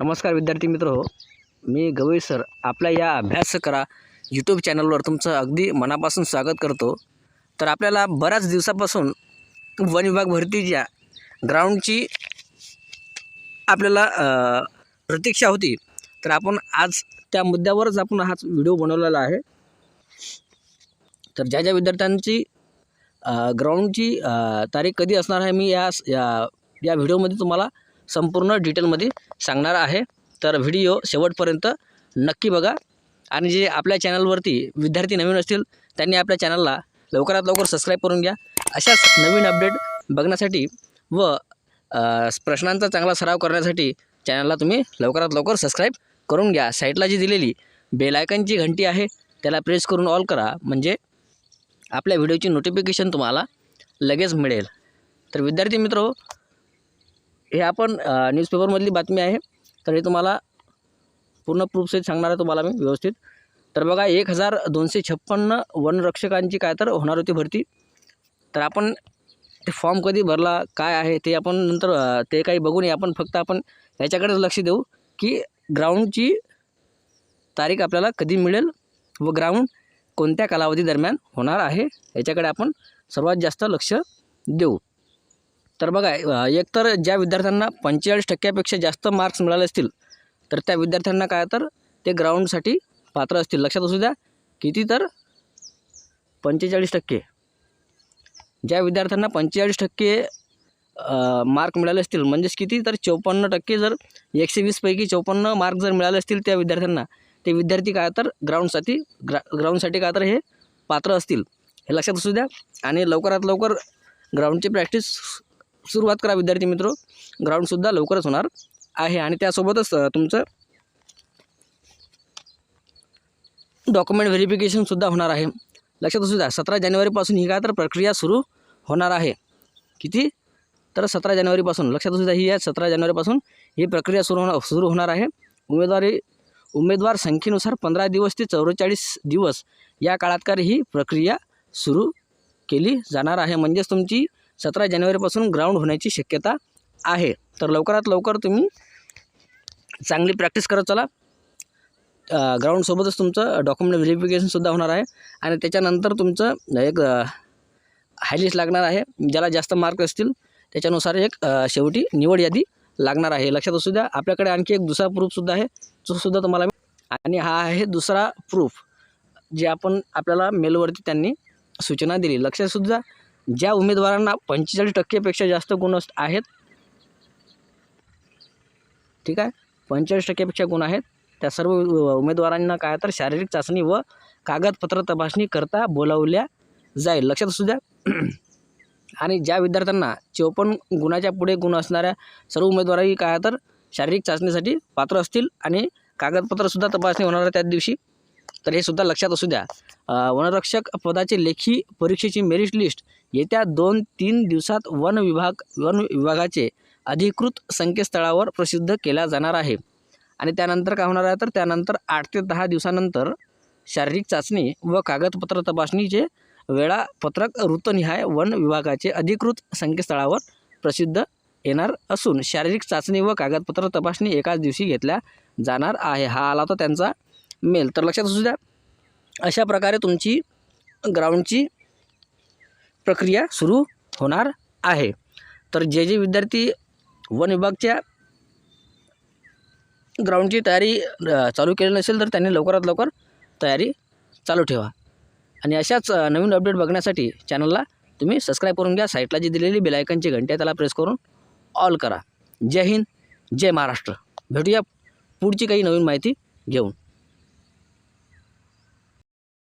नमस्कार विद्यार्थी मित्र हो. मी गवई सर. आपल्या या अभ्यास करा यूट्यूब चॅनलवर तुमचं अगदी मनापासून स्वागत करतो. तर आपल्याला बऱ्याच दिवसापासून वन विभाग भरतीच्या ग्राउंडची आपल्याला प्रतीक्षा होती. तर आपण आज त्या मुद्द्यावरच आपण हाच व्हिडिओ बनवलेला आहे. तर ज्या ज्या विद्यार्थ्यांची ग्राउंडची तारीख कधी असणार आहे मी या या व्हिडिओमध्ये तुम्हाला संपूर्ण डिटेलमध्ये सांगणार आहे. तर व्हिडिओ शेवटपर्यंत नक्की बघा. आणि जे आपल्या चॅनलवरती विद्यार्थी नवीन असतील त्यांनी आपल्या चॅनलला लवकरात लवकर सबस्क्राईब करून घ्या. अशाच नवीन अपडेट बघण्यासाठी व प्रश्नांचा चांगला सराव करण्यासाठी चॅनलला तुम्ही लवकरात लवकर सबस्क्राईब करून घ्या. साईटला जी दिलेली बेलायकनची घंटी आहे त्याला प्रेस करून ऑल करा. म्हणजे आपल्या व्हिडिओची नोटिफिकेशन तुम्हाला लगेच मिळेल. तर विद्यार्थी मित्र हे आपण न्यूजपेपरमधली बातमी आहे. तर हे तुम्हाला पूर्ण प्रूफसहित सांगणार आहे तुम्हाला मी व्यवस्थित. तर बघा एक हजार दोनशे छप्पन्न वनरक्षकांची काय तर होणार होती भरती. तर आपण ते फॉर्म कधी भरला काय आहे ते आपण नंतर ते काही बघू नये आपण फक्त आपण याच्याकडेच लक्ष देऊ की ग्राउंडची तारीख आपल्याला कधी मिळेल व ग्राउंड कोणत्या कालावधी दरम्यान होणार आहे याच्याकडे आपण सर्वात जास्त लक्ष देऊ. तर बघा एकतर ज्या विद्यार्थ्यांना पंचेचाळीस टक्क्यापेक्षा जास्त मार्क्स मिळाले असतील तर त्या विद्यार्थ्यांना काय तर ते ग्राउंडसाठी पात्र असतील. लक्षात असू द्या किती तर? पंचेचाळीस टक्के. ज्या विद्यार्थ्यांना पंचेचाळीस टक्के मार्क मिळाले असतील म्हणजेच किती तर? चौपन्न टक्के जर एकशे वीसपैकी चौपन्न मार्क जर मिळाले असतील त्या विद्यार्थ्यांना ते विद्यार्थी काय तर ग्राउंडसाठी ग्रा ग्राउंडसाठी काय तर हे पात्र असतील. हे लक्षात असू द्या आणि लवकरात लवकर ग्राउंडची प्रॅक्टिस सुरुवात करा विद्यार्थी मित्र. ग्राउंडसुद्धा लवकरच होणार आहे आणि त्यासोबतच तुमचं डॉक्युमेंट व्हेरिफिकेशनसुद्धा होणार आहे. लक्षात असू द्या सतरा जानेवारीपासून ही काय तर प्रक्रिया सुरू होणार आहे. किती? तर सतरा जानेवारीपासून लक्षात असू द्या ही आहे सतरा जानेवारीपासून ही प्रक्रिया सुरू होणार सुरू होणार आहे. उमेदवारी उमेदवार संख्येनुसार पंधरा दिवस ते चौवेचाळीस दिवस या काळात ही प्रक्रिया सुरू केली जाणार आहे. म्हणजेच तुमची सतरा जानेवारीपासून ग्राउंड होण्याची शक्यता आहे. तर लवकरात लवकर तुम्ही चांगली प्रॅक्टिस करत चला. ग्राउंडसोबतच तुमचं डॉक्युमेंट व्हेरिफिकेशनसुद्धा होणार आहे. आणि त्याच्यानंतर तुमचं एक हायलिस्ट लागणार आहे. ज्याला जास्त मार्क असतील त्याच्यानुसार एक शेवटी निवड यादी लागणार आहे. लक्षात असू द्या आपल्याकडे आणखी एक दुसरा प्रूफसुद्धा आहे. जो सुद्धा तुम्हाला आणि हा आहे दुसरा प्रूफ जे आपण आपल्याला मेलवरती त्यांनी सूचना दिली. लक्षात सुद्धा ज्या उमेदवारांना पंचेचाळीस टक्केपेक्षा जास्त गुण अस- आहेत ठीक आहे? पंचेचाळीस टक्केपेक्षा गुण आहेत त्या सर्व उमेदवारांना काय तर शारीरिक चाचणी व कागदपत्र तपासणी करता बोलावल्या जाईल. लक्षात असू द्या. आणि ज्या विद्यार्थ्यांना चौपन्न गुणाच्या पुढे गुण असणाऱ्या सर्व उमेदवारही काय तर शारीरिक चाचणीसाठी पात्र असतील आणि कागदपत्रसुद्धा तपासणी होणार आहे त्याच दिवशी तर हे सुद्धा लक्षात असू द्या. वनरक्षक पदाचे लेखी परीक्षेची मेरिट लिस्ट येत्या दोन तीन दिवसात वन विभाग वन विभागाचे अधिकृत संकेतस्थळावर प्रसिद्ध केला जाणार आहे. आणि त्यानंतर काय होणार आहे? तर त्यानंतर आठ ते दहा दिवसानंतर शारीरिक चाचणी व कागदपत्र तपासणीचे वेळापत्रक ऋतनिहाय वन विभागाचे अधिकृत संकेतस्थळावर प्रसिद्ध येणार असून शारीरिक चाचणी व कागदपत्र तपासणी एकाच दिवशी घेतल्या जाणार आहे. हा आला होता त्यांचा मेल. तर लक्षात असू द्या अशा प्रकारे तुमची ग्राउंडची प्रक्रिया सुरू होणार आहे. तर जे जे विद्यार्थी वन विभागच्या ग्राउंडची तयारी चालू केली नसेल तर त्यांनी लवकरात लवकर तयारी चालू ठेवा. आणि अशाच नवीन अपडेट बघण्यासाठी चॅनलला तुम्ही सबस्क्राईब करून घ्या. साईटला जी दिलेली बेलायकनची घंटी आहे त्याला प्रेस करून ऑल करा. जय हिंद जय महाराष्ट्र. भेटूया पुढची काही नवीन माहिती घेऊन.